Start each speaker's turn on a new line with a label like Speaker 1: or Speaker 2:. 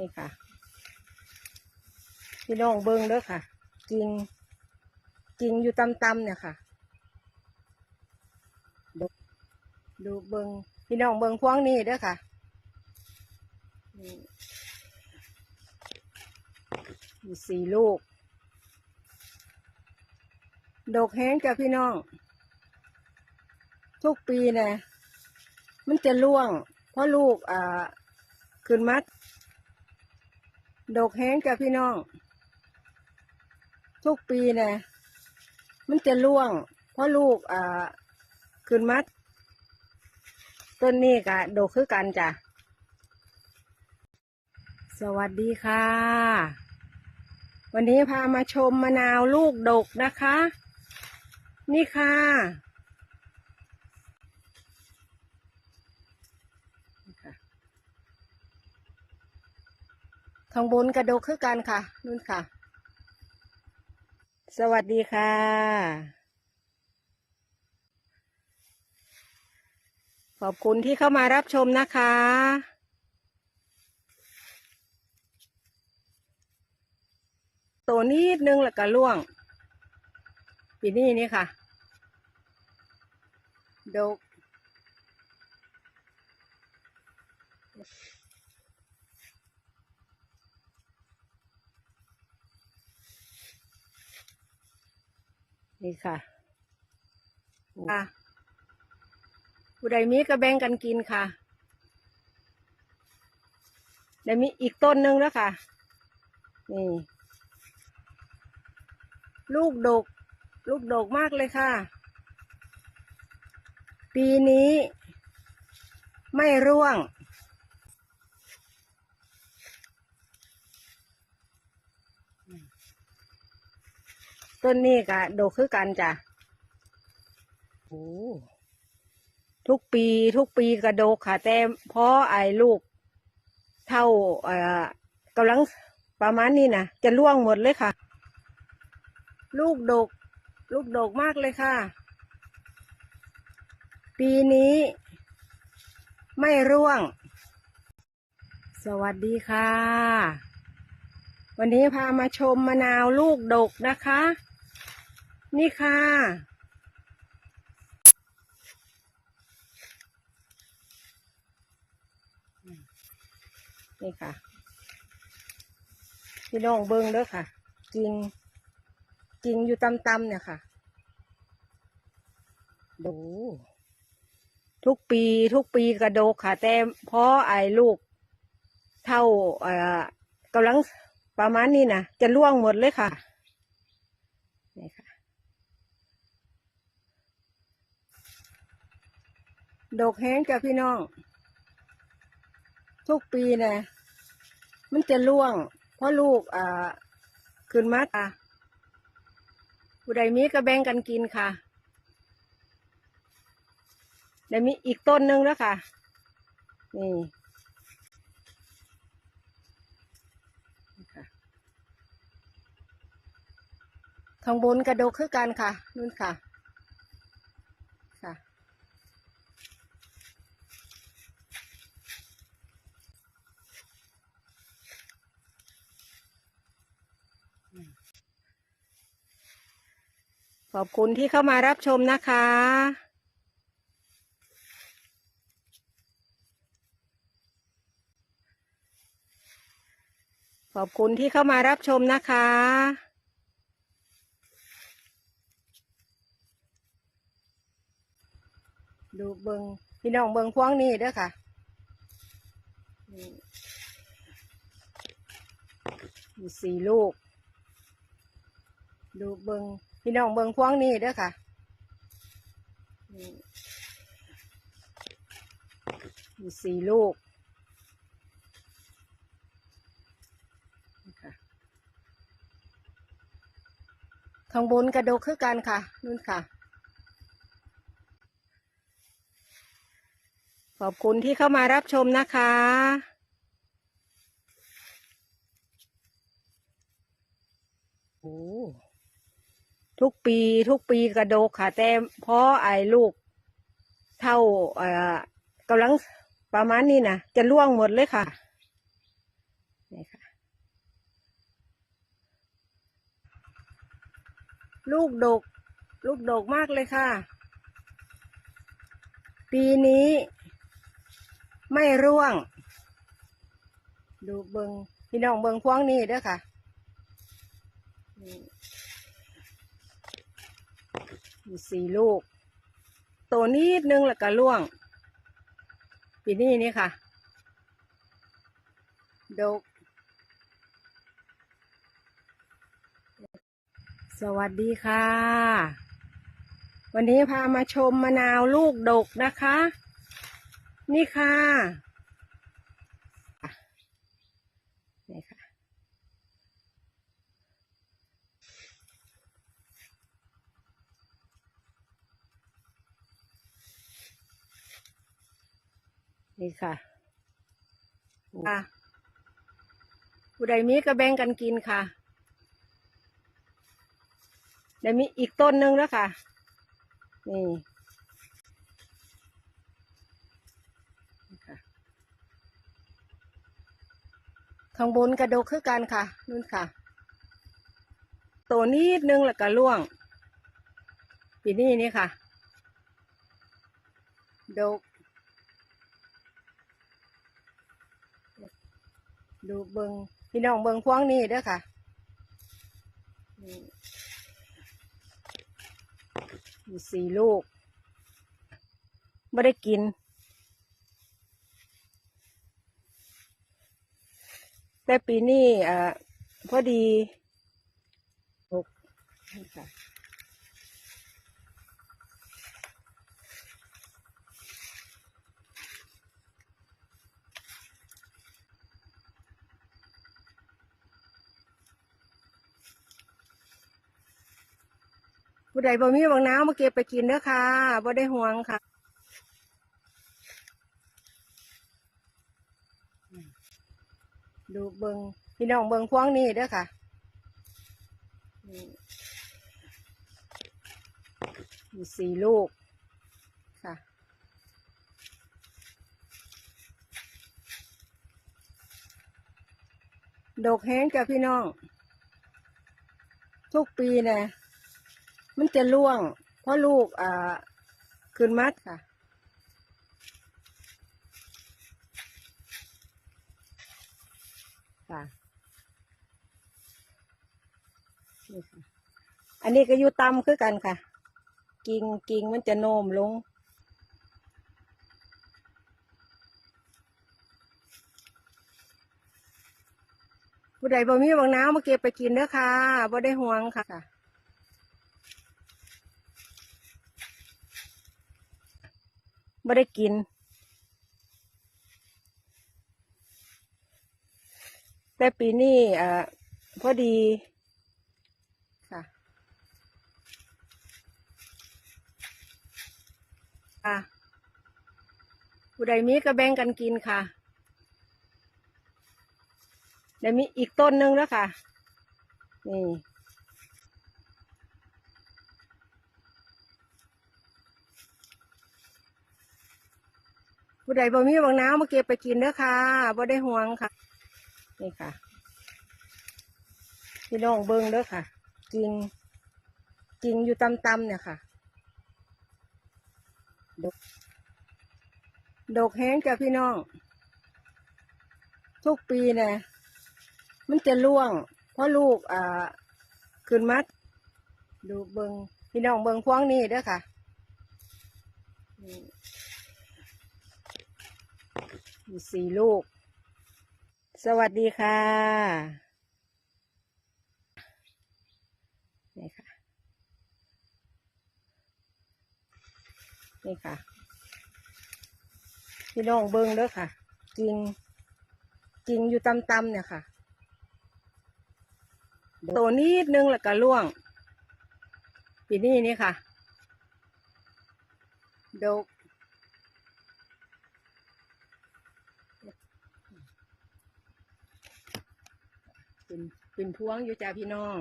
Speaker 1: นี่ค่ะ พี่น้องเบิ้งเด้อค่ะจริงจริงอยู่ตำๆเนี่ยค่ะดูดูเบิ้งพี่น้องเบิ้งพวงนี้เด้อค่ะมีสี่ลูก ดกแห้งจ้ะพี่น้อง ทุกปีนะมันจะร่วง เพราะลูกอ่าขึ้นมัด ดอกแห้งจ้ะพี่น้อง ทุกปีนะมันจะร่วง เพราะลูกอ่าขึ้นมัด ต้นนี้กะดกคือกันจ้ะ สวัสดีค่ะ วันนี้พามาชมมะนาวลูกดกนะคะ นี่ค่ะนี่ค่ะ ข้างบนกระดกคือกันค่ะนู่นค่ะ สวัสดีค่ะ ขอบคุณที่เข้ามารับชมนะคะ ตัวนิดนึงแล้วก็ล่วงปีนี้นี่ค่ะ ดก นี่ค่ะค่ะผู้ใดมีก็แบ่งกันกินค่ะเดี๋ยวมีอีกต้นหนึ่งแล้วค่ะ นี่ ลูกดก ลูกดกมากเลยค่ะ ปีนี้ ไม่ร่วง ต้นนี้กะดกคือกันจ้ะโอ้ทุกปีทุกปีกระโดกค่ะ แต่เพราะไอ้ลูก เท่าเอ่อกำลังประมาณนี้นะจะร่วงหมดเลยค่ะ ลูกดก ลูกดกมากเลยค่ะ ปีนี้ ไม่ร่วง สวัสดีค่ะ วันนี้พามาชมมะนาวลูกดกนะคะ นี่ค่ะ นี่ค่ะ พี่น้องเบิ้งเด้อค่ะจริงจริงอยู่ตำๆเนี่ยค่ะ ดู ทุกปีทุกปีกระโดกค่ะ แต่เพราะไอ้ลูก เท่าเอ่อกำลังประมาณนี้นะจะล่วงหมดเลยค่ะ นี่ค่ะ ดอกแห้งจ้ะพี่น้อง ทุกปีนะมันจะล่วง เพราะลูกอ่าขึ้นมาค่ะผู้ใดมีก็แบ่งกันกินค่ะเดี๋ยวมีอีกต้นหนึ่งแล้วค่ะ นี่ข้างบนกระดกคือกันค่ะนู่นค่ะ ขอบคุณที่เข้ามารับชมนะคะ ขอบคุณที่เข้ามารับชมนะคะ ดูเบิงพี่น้องเบิงพวงนี้เด้อค่ะมีสี่ลูก ดูเบิง พี่น้องเบิงพวงนี้เด้อค่ะมีสี่ลูกข้างบนกระดกคือกันค่ะนู่นค่ะ ขอบคุณที่เข้ามารับชมนะคะ โอ้ทุก ปี ทุกปีกระโดกค่ะ แต่เพราะไอ้ลูก เท่าเอ่อกำลังประมาณนี้นะจะล่วงหมดเลยค่ะนี่ค่ะ ลูกดก ลูกดกมากเลยค่ะ ปีนี้ ไม่ร่วง ดูเบิงพี่น้องเบิงพวงนี้เด้อค่ะ มีสี่ลูก โตนิดนึงแล้วก็ร่วง ปีนี้นี่ค่ะดกสวัสดีค่ะ วันนี้พามาชมมะนาวลูกดกนะคะนี่ค่ะ นี่ค่ะค่ะผู้ใดมีก็แบ่งกันกินค่ะเดี๋ยวมีอีกต้นหนึ่งแล้วค่ะ นี่นี่ค่ะข้างบนกระดกคือกันค่ะนู่นค่ะ ตัวนิดนึงแล้วก็ร่วงปีนี้นี่ค่ะ ดก ดูเบิงพี่น้องเบิงพวงนี้เด้อค่ะมีสี่ลูกไม่ได้กิน แต่ปีนี้อ่าพอดีหกค่ะ ผู้ใดบ่มีบางน้ำมาเก็บไปกินเด้อค่ะบ่ได้ห่วงค่ะดูเบิงพี่น้องเบิงพวงนี้เด้อค่ะมีสี่ลูกค่ะ ดกแห้งจ้ะพี่น้อง ทุกปีนะ มันจะร่วง เพราะลูกอ่าขึ้นมัดค่ะ ค่ะนี่ค่ะ อันนี้ก็อยู่ต่ำคือกันค่ะ กิ่งกิ่งมันจะโน้มลงผู้ใดบ่มีบางน้ำมาเก็บไปกินเด้อค่ะบ่ได้ห่วงค่ะ ไม่ได้กิน แต่ปีนี้อ่าพอดีค่ะค่ะผู้ใดมีก็แบ่งกันกินค่ะเดี๋ยวมีอีกต้นหนึ่งแล้วค่ะ นี่ ผู้ใดบ่มีบางน้ำมาเก็บไปกินเด้อค่ะบ่ได้ห่วงค่ะ นี่ค่ะ พี่น้องเบิ่งเด้อค่ะ กิ่งกิ่งอยู่ต่ำเนี่ยค่ะ ดก ดกแห้งจ้ะพี่น้อง ทุกปีนะมันจะร่วง เพราะลูกอ่าขึ้นมัด ดูเบิงพี่น้องเบิงพวงนี้เด้อค่ะ นี่สี่ลูก สวัสดีค่ะนี่ค่ะ นี่ค่ะ พี่น้องเบิ้งเด้อค่ะ กิ่ง กิ่งอยู่ต่ำๆเนี่ยค่ะโตนิดนึงแล้วก็ร่วงปีนี้นี่ค่ะดก เป็นเป็นพวงอยู่จ้าพี่น้อง